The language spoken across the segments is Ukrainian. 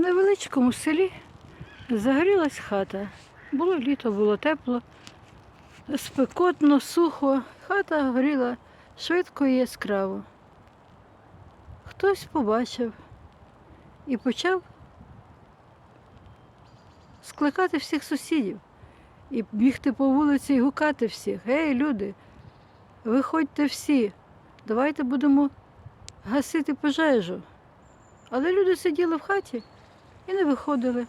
невеличкому селі загорілась хата. Було літо, було тепло, спекотно, сухо. Хата горіла швидко і яскраво. Хтось побачив і почав скликати всіх сусідів і бігти по вулиці і гукати всіх. Гей, люди, виходьте всі, давайте будемо гасити пожежу. Але люди сиділи в хаті і не виходили.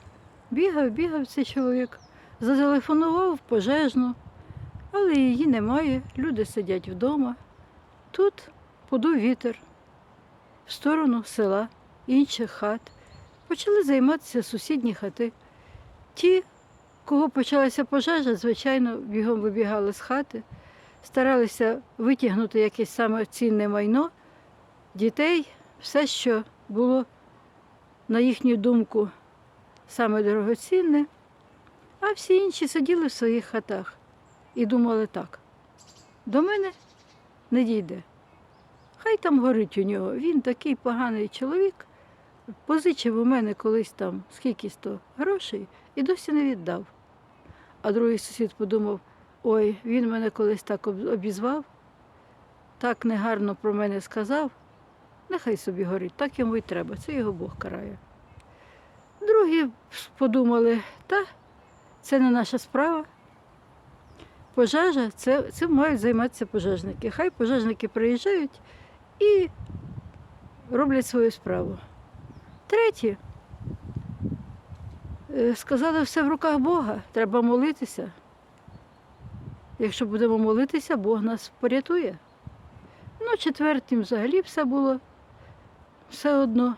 Бігав, бігав цей чоловік, зателефонував пожежну, але її немає, люди сидять вдома. Тут подув вітер в сторону села, інших хат. Почали займатися сусідні хати. Ті, кого почалася пожежа, звичайно, бігом вибігали з хати, старалися витягнути якесь саме цінне майно, дітей, все, що було, на їхню думку, саме дорогоцінне, а всі інші сиділи в своїх хатах і думали так: до мене не дійде. Хай там горить у нього. Він такий поганий чоловік, позичив у мене колись там скільки сто грошей і досі не віддав. А другий сусід подумав: ой, він мене колись так обізвав, так негарно про мене сказав. Нехай собі горить, так йому й треба, це його Бог карає. Другі подумали, та це не наша справа. Пожежа, це, цим мають займатися пожежники. Хай пожежники приїжджають і роблять свою справу. Треті е, сказали, все в руках Бога, треба молитися. Якщо будемо молитися, Бог нас порятує. Ну, четвертим взагалі все було все одно.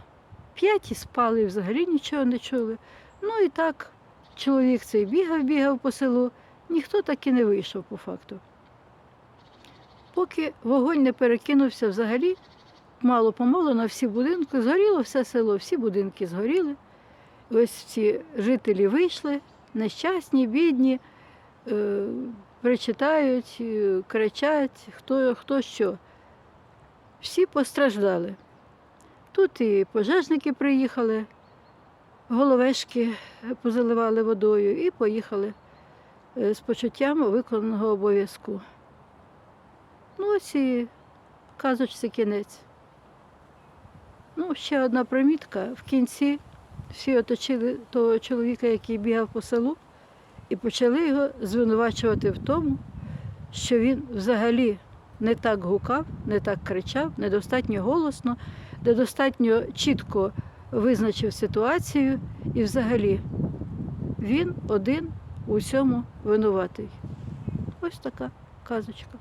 П'яті спали і взагалі нічого не чули. Ну і так, чоловік цей бігав, бігав по селу, ніхто так і не вийшов по факту. Поки вогонь не перекинувся взагалі, мало-помалу на всі будинки, згоріло все село, всі будинки згоріли. Ось ці жителі вийшли, нещасні, бідні, е, причитають, е, кричать, хто, хто що. Всі постраждали. Тут і пожежники приїхали, головешки позаливали водою і поїхали е, з почуттям виконаного обов'язку. Ну, ось і казочці кінець. Ну, ще одна примітка. В кінці всі оточили того чоловіка, який бігав по селу, і почали його звинувачувати в тому, що він взагалі не так гукав, не так кричав, недостатньо голосно, недостатньо чітко визначив ситуацію і взагалі він один у всьому винуватий. Ось така казочка.